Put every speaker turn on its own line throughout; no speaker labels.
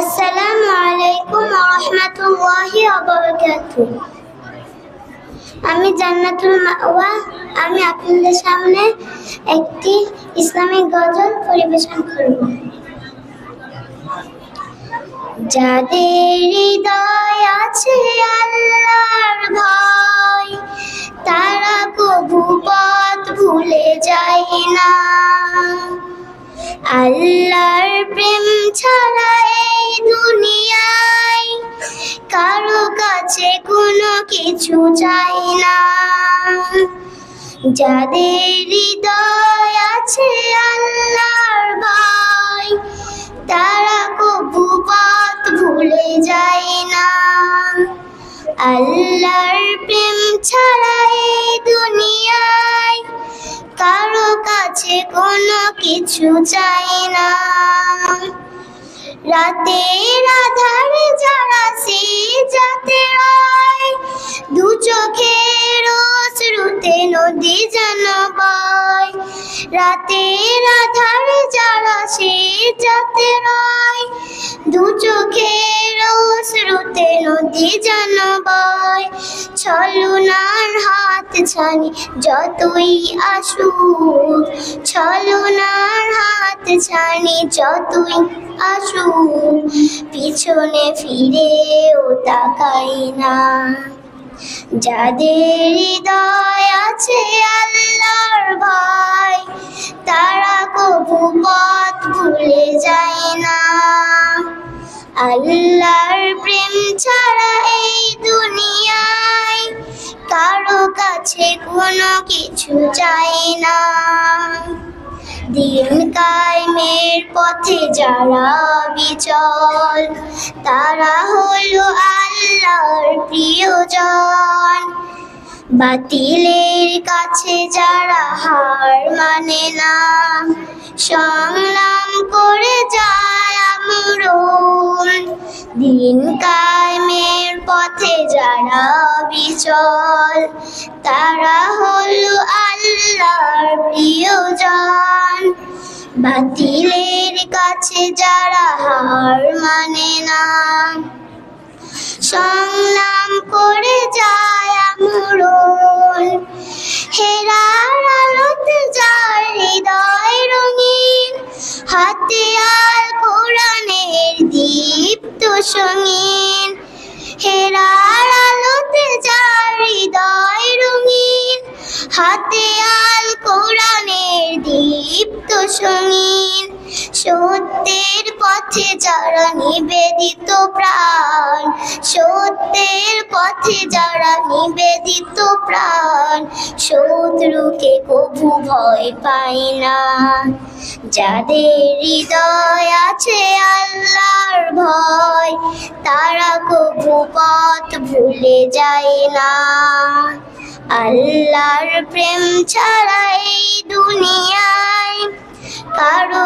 আসসালামু আলাইকুম রহমতুল্লাহি আমি জান্নাতুল মাওয়া। আমি আপনাদের সামনে একটি ইসলামিক গজল পরিবেশন করব। যাদের হৃদয় আছে আল্লাহর ভয়, তারা কবু পথ ভুলে যায় না। আল্লাহর প্রেম ছাড়া এই দুনিয়ায় কারও কাছে কোনো কিছু চাই না। যাদের হৃদয় আছে আল্লাহর ভয়, তারা কবু পথ ভুলে যায় না। আল্লাহর প্রেম ছাড়া এই দুনিয়ায় কারও কাছে কোনো কিছু চাই না। রাতের আধারে যারা সে যাতে দু চোখের শ্রুতে নদী যেন বয়। রাতের আধারে যারা সে যাতে দু চোখের শ্রুতে নদী যেন বয়। ছলনার হাত ছানি, যতই আসুক। ছলনার হাত ছানি, যতই আসুক। পিছনে ফিরেও তাকাই না। যাদের হৃদয় আছে আল্লাহর ভাই তারা কবু আল্লাহর প্রেম ছাড়া এই দুনিয়ায় কারও কাছে কোনো কিছু চাই না। দিন কায়েমের পথে যারা বিচল, তারা হলো আল্লাহর প্রিয়জন। বাতিলের কাছে যারা হার মানে না দিন কায়েমের পথে যারা বিচল, তারা হলো আল্লাহর প্রিয়জন। বাতিলের কাছে যারা হার মানে না। সংগ্রাম করে যায় আমরণ। হেরার আলোতে সঙ্গীন হেরার আলোতে যার হৃদয় রঙিন হাতে আল কোরআনের দীপ্ত সঙ্গীন। সত্যের পথে যারা নিবেদিত প্রাণ, সত্যের পথে যারা নিবেদিত প্রাণ, শত্রুকে কবু ভয় পায় না। যাদের হৃদয় আছে আল্লাহর ভয়, তারা কবু পথ ভুলে যায় না। আল্লাহর প্রেম ছাড়া এই দুনিয়ায় কারও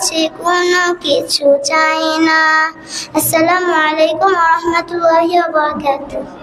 কাছে কোনো কিছু চাই না। আসসালামু আলাইকুম রহমতুল্লাহ ওয়া বারাকাতুহু।